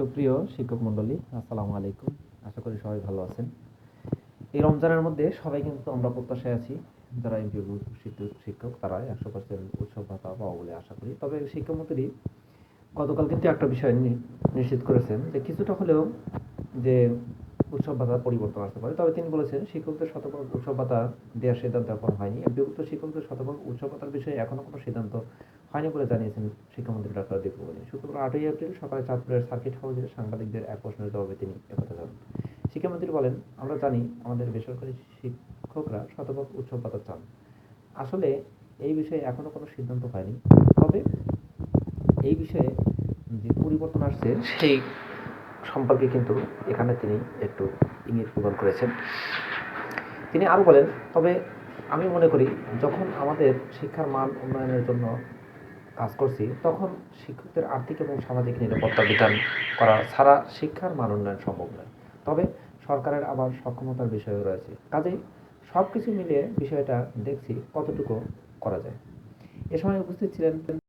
সুপ্রিয় শিক্ষক মণ্ডলী, আসসালামু আলাইকুম। আশা করি সবাই ভালো আছেন। এই রমজানের মধ্যে সবাই কিন্তু আমরা প্রত্যাশায় আছি, যারা এমপিও শিক্ষক তারা একশো পার্সেন্ট উৎসব ভাতা পাবো বলে আশা করি। তবে শিক্ষামন্ত্রী গতকাল কিন্তু একটা বিষয় নিশ্চিত করেছেন যে কিছুটা হলেও যে উৎসব ভাতার পরিবর্তন আসতে পারে। তবে তিনি বলেছেন, শিক্ষকদের শতভাগ উৎসব ভাতা দেওয়ার সিদ্ধান্ত এখন হয়নি। এমপিভুক্ত শিক্ষকদের শতভাগ উৎসব ভাতার বিষয়ে এখনও কোনো সিদ্ধান্ত হয়নি বলে জানিয়েছেন শিক্ষামন্ত্রী ডক্টর দীপুমণি শুক্রবার আটই এপ্রিল সকালে চাঁদপুরের সার্কিট হাউসে সাংবাদিকদের এক প্রশ্নের জবাবে তিনি একথা জানান। শিক্ষামন্ত্রী বলেন, আমরা জানি আমাদের বেসরকারি শিক্ষকরা শতভাগ উৎসব ভাতা চান। আসলে এই বিষয়ে এখনও কোনো সিদ্ধান্ত হয়নি। তবে এই বিষয়ে যে পরিবর্তন আসছে, সেই সম্পর্কে কিন্তু এখানে তিনি একটু ইঙ্গিত প্রদান করেছেন। তিনি আরও বলেন, তবে আমি মনে করি, যখন আমাদের শিক্ষার মান উন্নয়নের জন্য কাজ করছি, তখন শিক্ষকদের আর্থিক এবং সামাজিক নিরাপত্তা বিধান করা ছাড়া শিক্ষার মান উন্নয়ন সম্ভব নয়। তবে সরকারের আবার সক্ষমতার বিষয়ও রয়েছে। কাজেই সব কিছু মিলিয়ে বিষয়টা দেখছি কতটুকু করা যায়। এ সময় উপস্থিত ছিলেন